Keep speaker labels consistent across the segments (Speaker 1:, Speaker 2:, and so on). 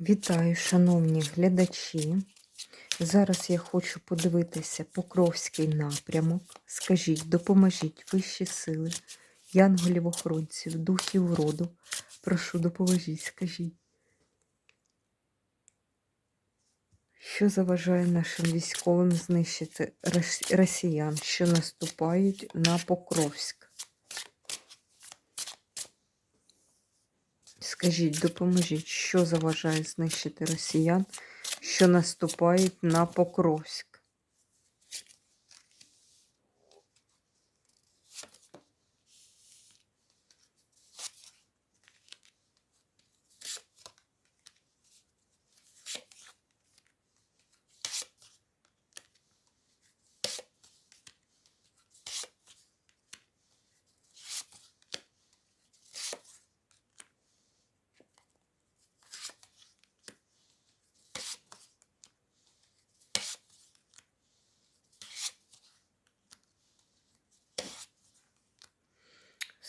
Speaker 1: Вітаю, шановні глядачі. Зараз я хочу подивитися Покровський напрямок. Скажіть, допоможіть вищі сили, янголів охоронців, духів роду. Прошу, допоможіть, скажіть. Що заважає нашим військовим знищити росіян, що наступають на Покровськ? Скажіть, допоможіть, що заважає знищити росіян, що наступають на Покровськ?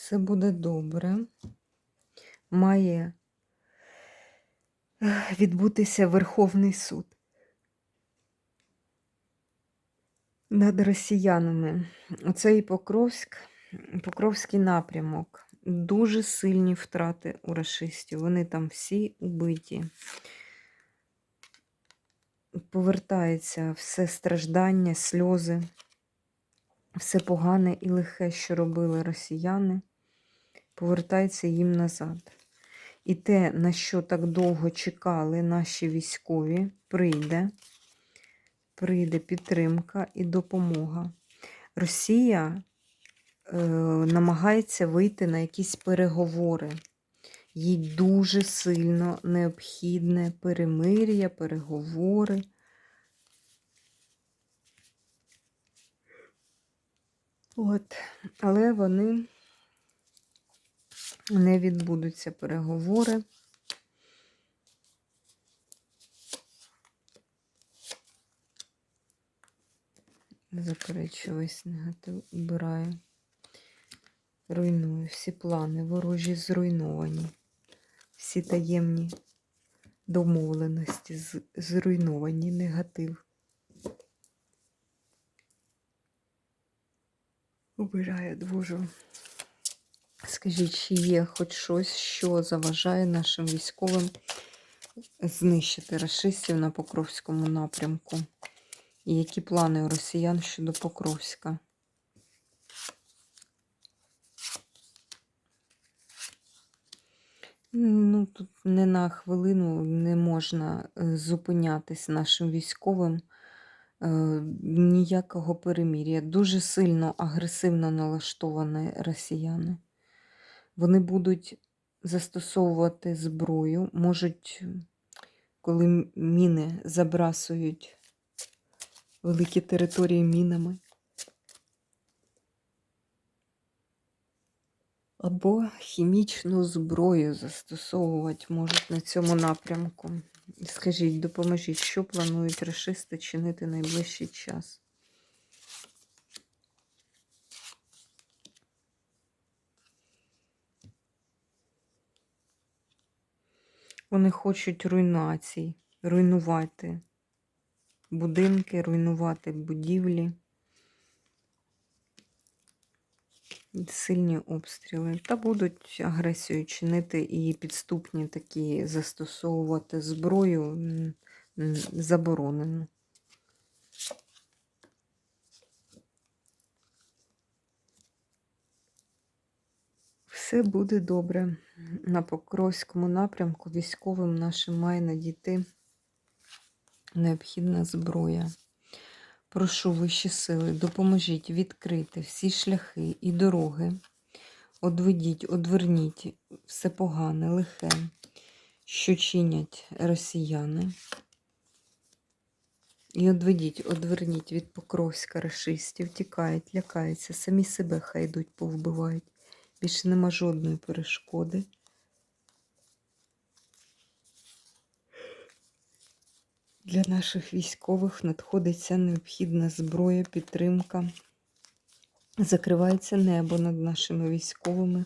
Speaker 1: Все буде добре. Має відбутися Верховний суд над росіянами. Оцей Покровськ, Покровський напрямок. Дуже сильні втрати у расистів. Вони там всі убиті. Повертається все страждання, сльози, все погане і лихе, що робили росіяни, повертається їм назад. І те, на що так довго чекали наші військові, прийде, прийде підтримка і допомога. Росія е, намагається вийти на якісь переговори. Їй дуже сильно необхідне перемир'я, переговори. От, але вони не відбудуться переговори. Заперечую весь негатив, убираю. Руйную всі плани, ворожі зруйновані. Всі таємні домовленості зруйновані, негатив. Убираю двожу. Скажіть, чи є хоч щось, що заважає нашим військовим знищити расистів на Покровському напрямку? І які плани у росіян щодо Покровська? Ну, тут не на хвилину не можна е, зупинятись нашим військовим. Е, Ніякого перемір'я. Дуже сильно агресивно налаштовані росіяни. Вони будуть застосовувати зброю, можуть, коли міни забрасують великі території мінами. Або хімічну зброю застосовувати можуть на цьому напрямку. Скажіть, допоможіть, що планують рашисти чинити найближчий час? Вони хочуть руйнацій, руйнувати будинки, руйнувати будівлі. Сильні обстріли. Та будуть агресію чинити і підступні такі застосовувати зброю заборонено. Все буде добре. На Покровському напрямку військовим нашим має надійти необхідна зброя. Прошу вищі сили, допоможіть відкрити всі шляхи і дороги. Одведіть, одверніть все погане, лихе, що чинять росіяни. І одведіть, одверніть від Покровська рашистів, тікають, лякаються, самі себе хай йдуть, повбивають. Більше нема жодної перешкоди. Для наших військових надходить ця необхідна зброя, підтримка. Закривається небо над нашими військовими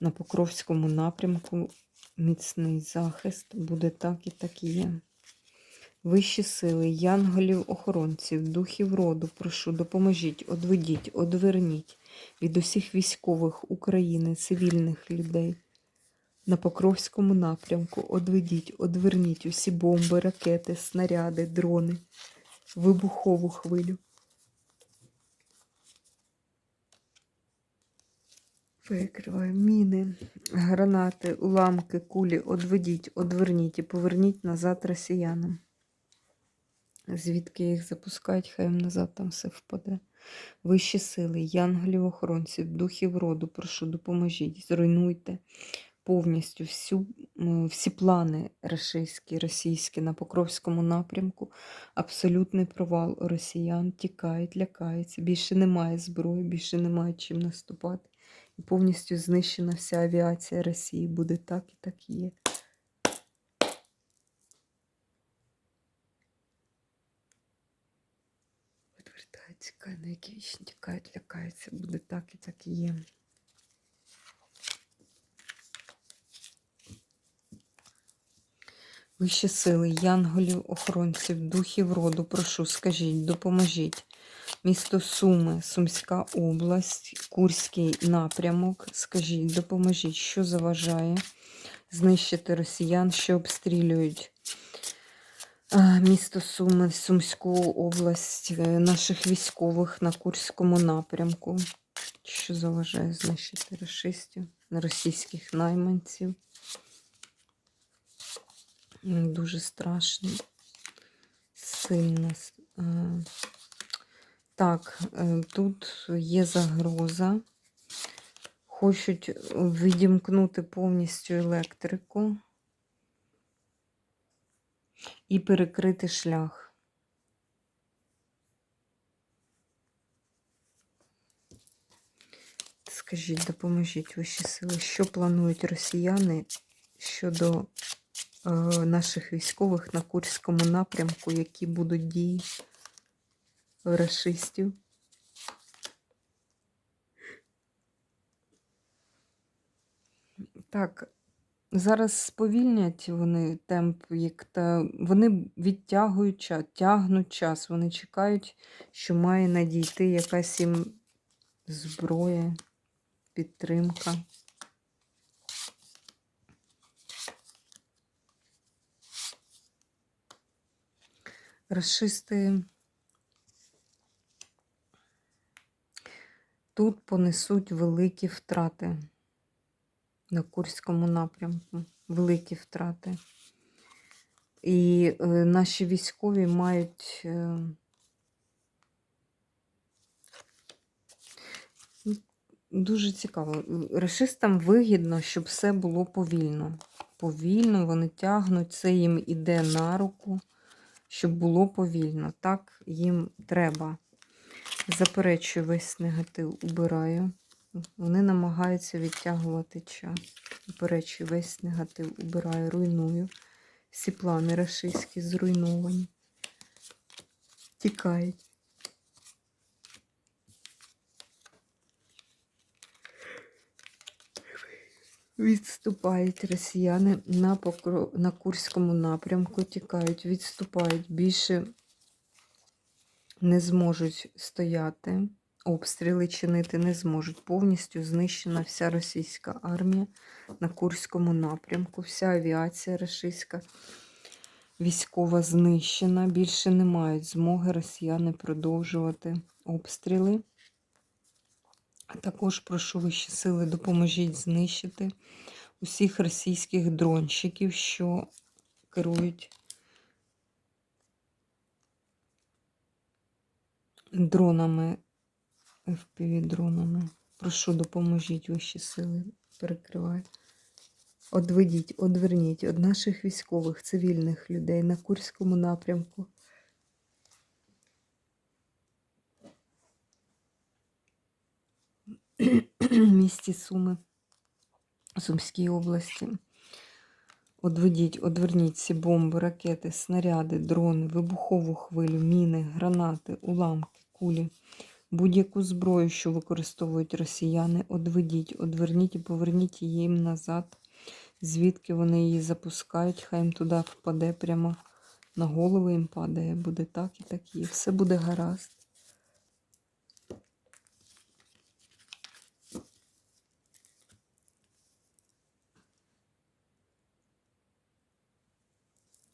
Speaker 1: на Покровському напрямку. міцний захист. Буде так і так і є. Вищі сили, янголів, охоронців, духів роду, прошу, допоможіть, одведіть, одверніть від усіх військових України, цивільних людей на Покровському напрямку. Одведіть, одверніть усі бомби, ракети, снаряди, дрони, вибухову хвилю. Перекриваю міни, гранати, уламки, кулі, одведіть, одверніть і поверніть назад росіянам. Звідки їх запускають, хай їм назад там все впаде. Вищі сили, янголів, охоронців, духів роду, прошу, допоможіть, зруйнуйте повністю всю, всі плани рашистські, російські на Покровському напрямку. Абсолютний провал росіян тікають, лякаються. Більше немає зброї, більше немає чим наступати. І повністю знищена вся авіація Росії. Буде так і так є. Тікає, на які вічні тікають, лякаються. Буде так і так і є. Вищі сили, янголів, охоронців, духів роду, прошу, скажіть, допоможіть. Місто Суми, Сумська область, Курський напрямок. Скажіть, допоможіть, що заважає знищити росіян, що обстрілюють місто Суми, Сумську область, е, наших військових на Курському напрямку. Що заважає знищити расистів, російських найманців. Дуже страшно. Сильно. е, Так, е, тут є загроза. Хочуть відімкнути повністю електрику і перекрити шлях. Скажіть, допоможіть вищі сили, що планують росіяни щодо е, наших військових на Курському напрямку, які будуть дії рашистів? Так, зараз сповільнять вони темп, як та вони відтягують час, тягнуть час. Вони чекають, що має надійти якась їм зброя, підтримка. Расисти тут понесуть великі втрати на Курському напрямку. Великі втрати. І е, наші військові мають. Е, дуже цікаво. Расистам вигідно, щоб все було повільно. Повільно вони тягнуть, це їм іде на руку, щоб було повільно. Так їм треба. Заперечую весь негатив, убираю. Вони намагаються відтягувати час. Заперечую весь негатив, убираю, руйную. Всі плани рашистські зруйновані. Тікають. Відступають росіяни на, покро... на Курському напрямку, тікають, відступають, більше не зможуть стояти, обстріли чинити не зможуть. Повністю знищена вся російська армія на Курському напрямку, вся авіація російська військова знищена. Більше не мають змоги росіяни продовжувати обстріли. А також прошу вищі сили, допоможіть знищити усіх російських дронщиків, що керують дронами, FPV-дронами. Прошу, допоможіть вищі сили. Перекриваю. Одведіть, одверніть від наших військових, цивільних людей на Курському напрямку. місті Суми, Сумській області. Одведіть, одверніть ці бомби, ракети, снаряди, дрони, вибухову хвилю, міни, гранати, уламки, кулі, будь-яку зброю, що використовують росіяни, одведіть, одверніть і поверніть її їм назад. звідки вони її запускають, хай їм туди впаде прямо на голову їм падає, буде так і так є. Все буде гаразд.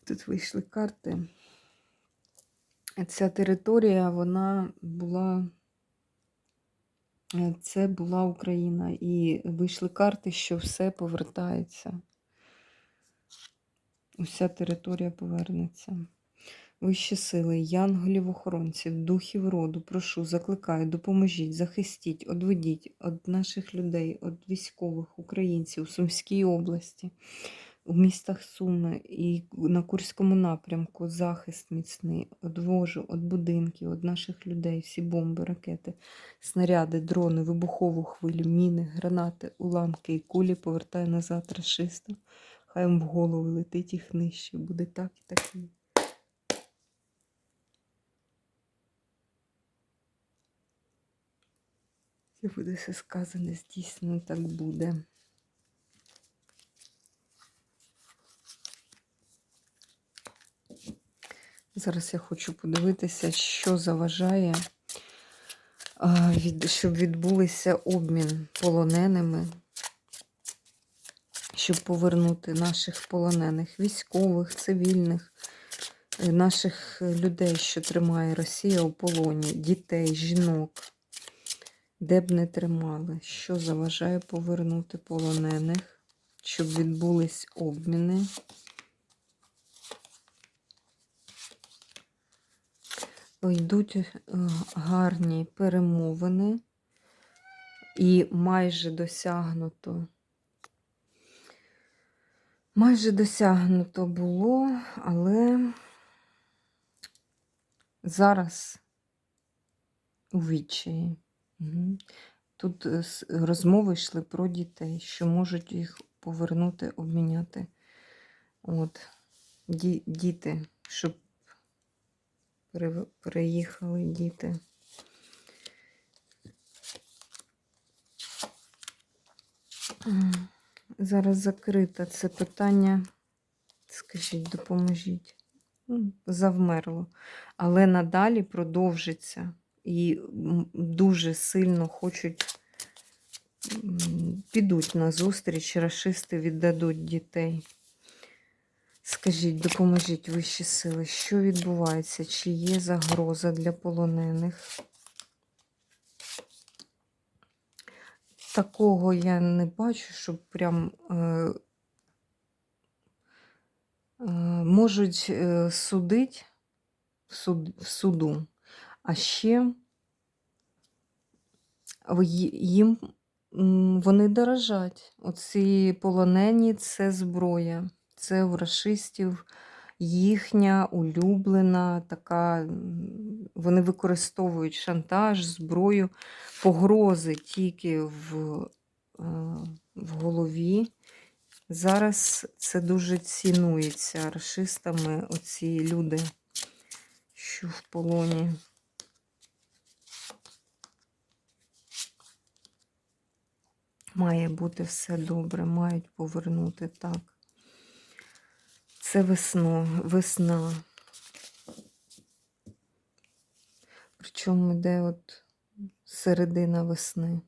Speaker 1: Тут вийшли карти. Ця територія, вона була. Е, Це була Україна. І вийшли карти, що все повертається. Уся територія повернеться. Вищі сили, янголів охоронців, духів роду, прошу, закликаю, допоможіть, захистіть, одведіть від наших людей, від військових українців у Сумській області, у містах Суми і на Курському напрямку захист міцний, одвожу від будинків, від наших людей, всі бомби, ракети, снаряди, дрони, вибухову хвилю, міни, гранати, уламки і кулі повертаю назад рашистам. Хай їм в голову летить їх нижче. Буде так і так. Це буде все сказане, здійснено так буде. Зараз я хочу подивитися, що заважає, щоб відбулися обмін полоненими, щоб повернути наших полонених, військових, цивільних, е, наших е, людей, що тримає Росія у полоні, дітей, жінок де б не тримали, що заважає повернути полонених, щоб відбулись обміни. Йдуть е, гарні перемовини і майже досягнуто. Майже досягнуто було, але зараз у відчаї. Тут е, розмови йшли про дітей, що можуть їх повернути, обміняти. От, ді, діти, щоб переїхали діти. Зараз закрите це питання. Скажіть, допоможіть. Ну, Завмерло. Але надалі продовжиться і дуже сильно хочуть, підуть на зустріч, расисти віддадуть дітей. Скажіть, допоможіть вищі сили, що відбувається? Чи є загроза для полонених? Такого я не бачу, щоб прям е, е, можуть е, судити в, суд, в суду. А ще їм вони дорожать. Оці полонені це зброя. Це у расистів їхня улюблена така. Вони використовують шантаж, зброю, погрози тільки в, е, в голові. Зараз це дуже цінується расистами, оці люди, що в полоні. Має бути все добре, мають повернути так. Це весно, весна. Причому йде от середина весни.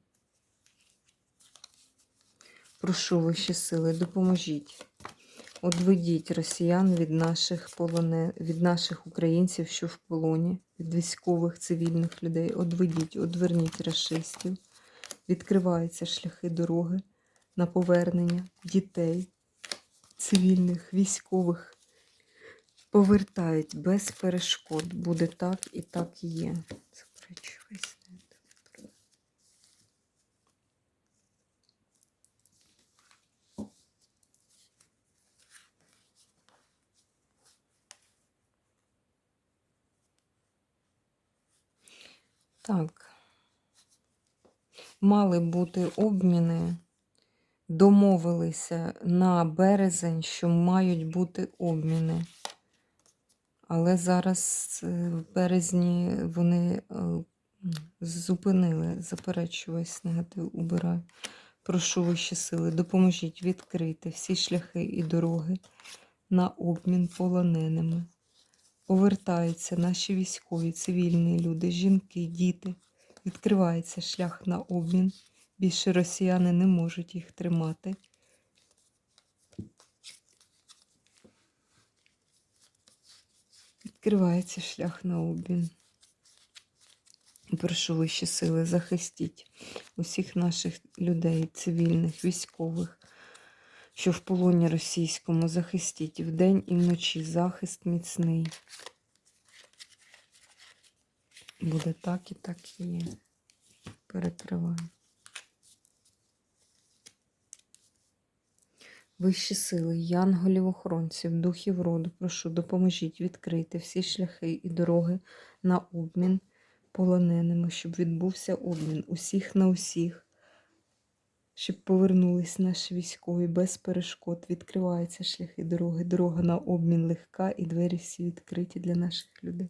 Speaker 1: Прошу вищі сили, допоможіть. Одведіть росіян від наших полоне... від наших українців, що в полоні, від військових цивільних людей. Одведіть, одверніть расистів. Відкриваються шляхи дороги на повернення дітей, цивільних, військових. Повертають без перешкод. Буде так і так і є. Так. Мали бути обміни, домовилися на березень, що мають бути обміни. Але зараз е, в березні вони е, зупинили, заперечую негатив, убираю. Прошу вищі сили, допоможіть відкрити всі шляхи і дороги на обмін полоненими. Повертаються наші військові, цивільні люди, жінки, діти. Відкривається шлях на обмін. Більше росіяни не можуть їх тримати. Відкривається шлях на обмін. Прошу вищі сили, захистіть усіх наших людей, цивільних, військових, що в полоні російському захистіть вдень і вночі захист міцний. Буде так і так і є. Перекриваю. Вищі сили, янголів, охоронців, духів роду, прошу, допоможіть відкрити всі шляхи і дороги на обмін полоненими, щоб відбувся обмін усіх на усіх, щоб повернулись наші військові без перешкод. Відкриваються шляхи дороги. Дорога на обмін легка і двері всі відкриті для наших людей.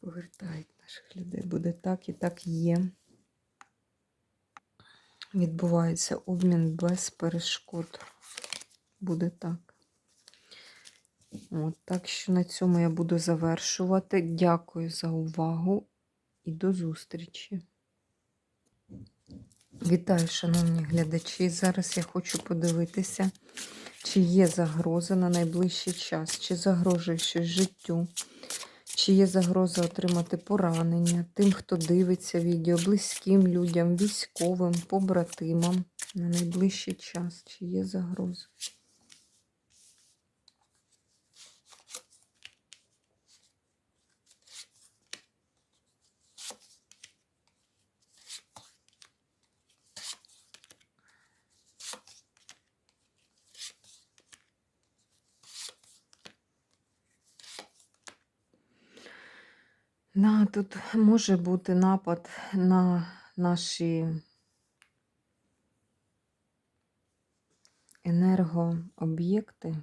Speaker 1: Повертають наших людей. Буде так і так є. Відбувається обмін без перешкод. Буде так. От, так що на цьому я буду завершувати. Дякую за увагу і до зустрічі. Вітаю, шановні глядачі. Зараз я хочу подивитися, чи є загроза на найближчий час, чи загрожує щось життю, чи є загроза отримати поранення тим, хто дивиться відео, близьким людям, військовим, побратимам на найближчий час, чи є загроза. На, тут може бути напад на наші енергооб'єкти,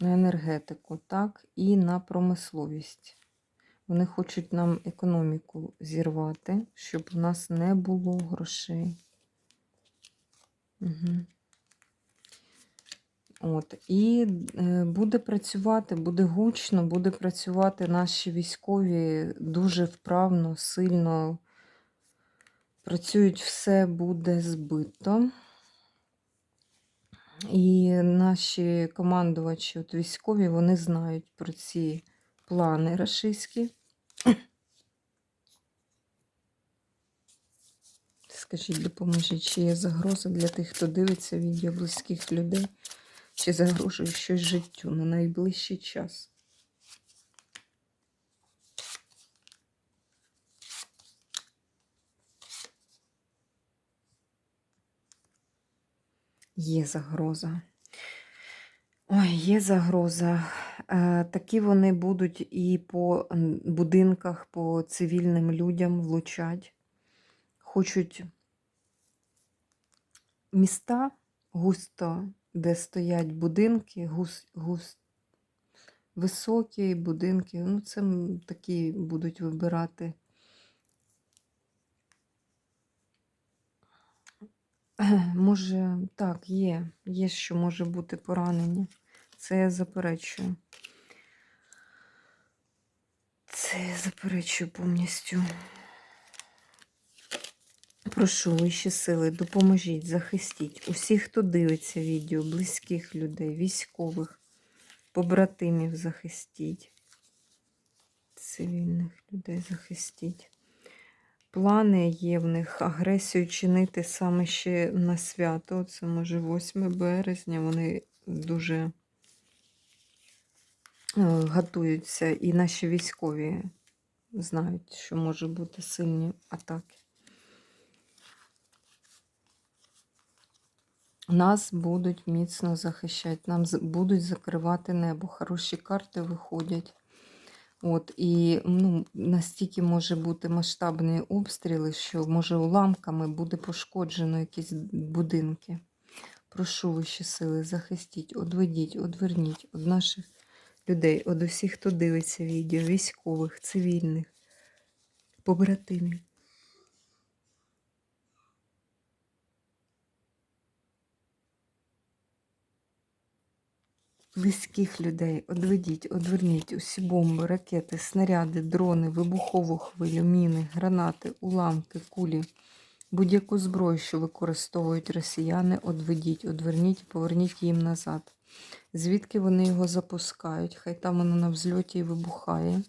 Speaker 1: на енергетику, так, і на промисловість. Вони хочуть нам економіку зірвати, щоб у нас не було грошей. Угу. От, І е, буде працювати, буде гучно, буде працювати наші військові дуже вправно, сильно працюють, все буде збито. І наші командувачі, от військові, вони знають про ці плани рашистські. Скажіть, допоможіть, чи є загроза для тих, хто дивиться відео близьких людей. Чи загрожує щось життю на найближчий час? Є загроза. Ой, є загроза. Е, такі вони будуть і по будинках, по цивільним людям влучать. Хочуть міста густо де стоять будинки, гус, гус, високі будинки. Ну, це такі будуть вибирати. Може, так, є, є, що може бути поранення. Це я заперечую. Це я заперечую повністю. Прошу вищі сили, допоможіть, захистіть усіх, хто дивиться відео, близьких людей, військових, побратимів захистіть, цивільних людей захистіть. Плани є в них агресію чинити саме ще на свято. Це може 8 березня. Вони дуже е, готуються, і наші військові знають, що може бути сильні атаки. Нас будуть міцно захищати, нам будуть закривати небо. Хороші карти виходять. От, І ну, настільки може бути масштабні обстріли, що може уламками буде пошкоджено якісь будинки. Прошу вищі сили, захистіть, одведіть, одверніть від наших людей, од усіх, хто дивиться відео, військових, цивільних, побратимів. Близьких людей одведіть, одверніть усі бомби, ракети, снаряди, дрони, вибухову хвилю, міни, гранати, уламки, кулі, будь-яку зброю, що використовують росіяни, одведіть, одверніть і поверніть їм назад. Звідки вони його запускають? Хай там воно на взльоті і вибухає.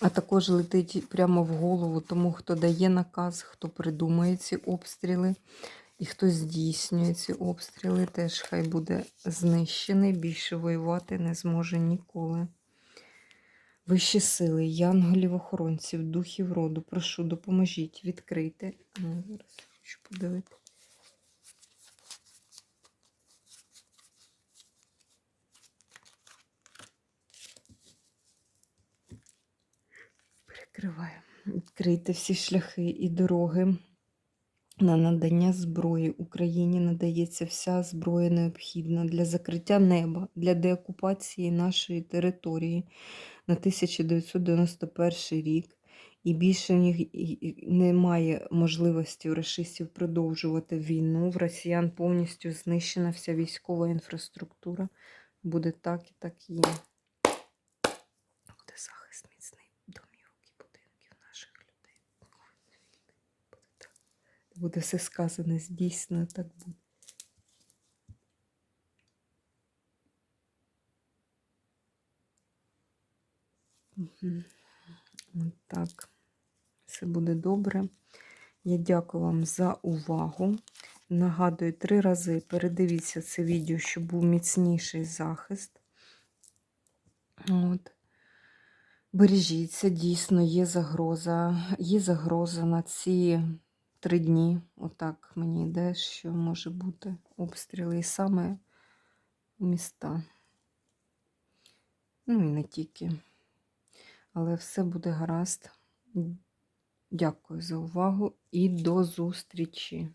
Speaker 1: А також летить прямо в голову тому, хто дає наказ, хто придумує ці обстріли. І хто здійснює ці обстріли, теж хай буде знищений, більше воювати не зможе ніколи. Вищі сили, янголів-охоронців, духів роду, прошу, допоможіть, відкрийте. Ну, зараз хочу подивити. Перекриваю. Відкрийте всі шляхи і дороги. На надання зброї Україні надається вся зброя необхідна для закриття неба, для деокупації нашої території на 1991 рік. І більше і немає можливості у рашистів продовжувати війну. В росіян повністю знищена вся військова інфраструктура. Буде так і так є. Буде захист міцний домівок і будинків наших людей. Буде так. Буде все сказане, здійснено, так буде. Так, все буде добре. Я дякую вам за увагу. Нагадую, три рази передивіться це відео, щоб був міцніший захист. От. Бережіться, дійсно, є загроза. Є загроза на ці три дні. Отак мені йде, що може бути обстріли і саме у міста. Ну і не тільки. Але все буде гаразд. Дякую за увагу і до зустрічі!